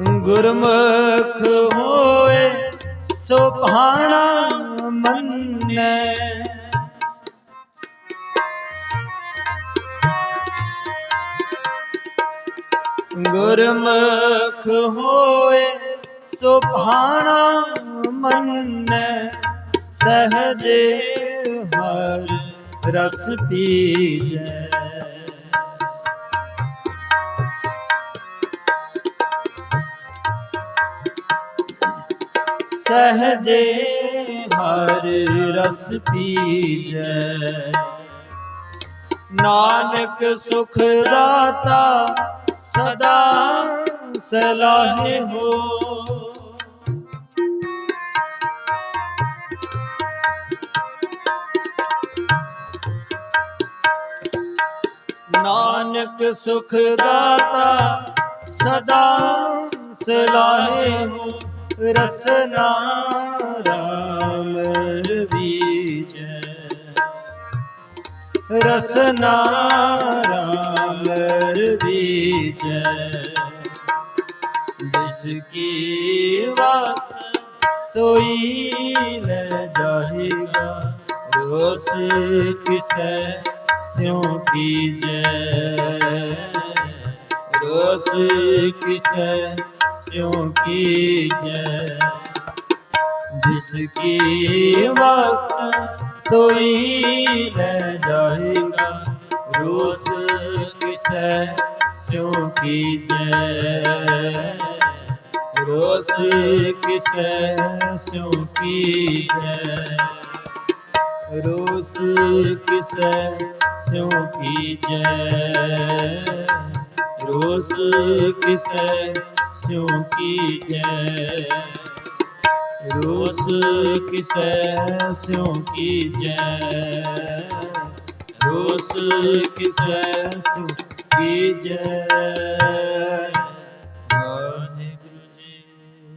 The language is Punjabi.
ਗੁਰਮੁਖ ਹੋਏ ਸੋ ਭਾਣਾ ਮੰਨੈ। ਗੁਰਮੁਖ ਹੋਏ ਸੋ ਭਾਣਾ ਮੰਨੈ। ਸਹਜੇ ਹਰ ਰਸ ਪੀਜੈ। ਸਹਜੇ ਹਰ ਰਸ ਪੀਜੈ। ਨਾਨਕ ਸੁਖ ਦਾਤਾ ਸਦਾ ਸਲਾਹੇ ਹੋ। ਨਾਨਕ ਸੁਖ ਦਾਤਾ ਸਦਾ ਸਲਾਹੇ ਹੋ। ਰਸਨਾ ਰਾਮ ਵੀਜੈ ਰਸਨਾ ਰਾਮ ਵੀਜੈ ਜਿਸ ਕੀ ਵਾਸਤ ਸੋਈ ਲੈ ਜਾਹੇਗਾ ਰੋਸ ਕਿਸੈ ਸਿਉ ਕੀਜੈ। ਰੋਸ ਕਿਸੈ ਸਿਉ ਕੀਜੈ, ਜਿਸ ਕੀ ਵਾਸਤ ਸੋਈ ਲੈ ਜਾਏਗਾ, ਰੋਸ ਕਿਸੈ ਸਿਉ ਕੀਜੈ। ਰੋਸ ਕਿਸੈ ਸਿਉ ਕੀਜੈ, ਰੋਸ ਕਿਸੈ ਸਿਉ ਕੀਜੈ। ਰੋਸ ਕਿਸੈ ਸਿਉ ਕੀਜੈ ਰੋਸ ਕਿਸੈ ਸਿਉ ਕੀਜੈ ਰੋਸ ਕਿਸੈ ਸਿਉ ਕੀਜੈ